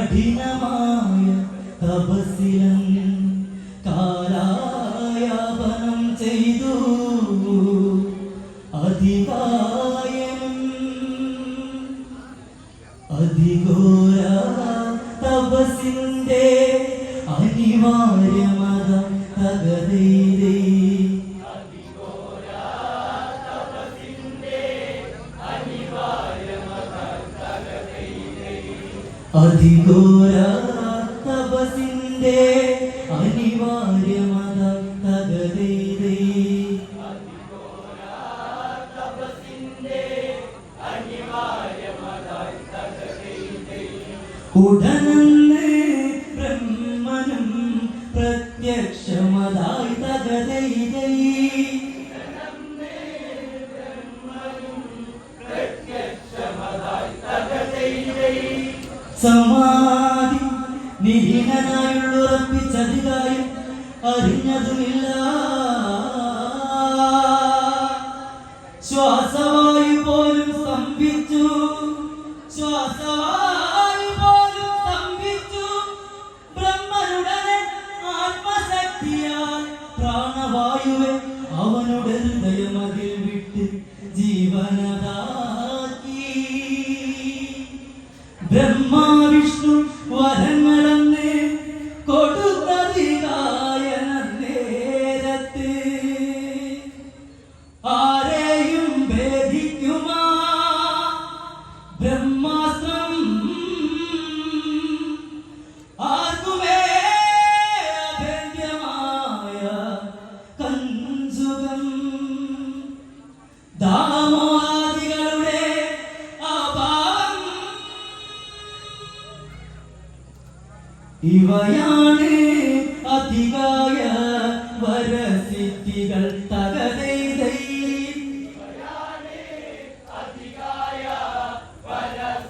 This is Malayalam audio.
കഠിനമായ തപസിലം കാലായാപനം ചെയ്തു. അധികായനം അധിഘോര തപസിന്റെ അനിവാര്യമത തകതീരേ അധിഘോര തപസിന്റെ അനിവാര്യമത തകതീരേ ഉടനെന്ന് ബ്രഹ്മനും പ്രത്യക്ഷമതായി തകതൈതൈ സമാധി നിരീനനായുള്ളുറപ്പിച്ചതികായും അറിഞ്ഞതുമില്ല. ശ്വാസവായു പോലും സ്തംഭിച്ചു. ശ്വാസവായു പോലും സ്തംഭിച്ചു. ബ്രഹ്മനുടനെ ആത്മശക്തിയാൽ പ്രാണവായുവെ ബ്രഹ്മാവിഷ്ണു വിഷ്ണു കൊടുത്തതികായന ഇവയാണ് അധികായ വരസിദ്ധികൾ.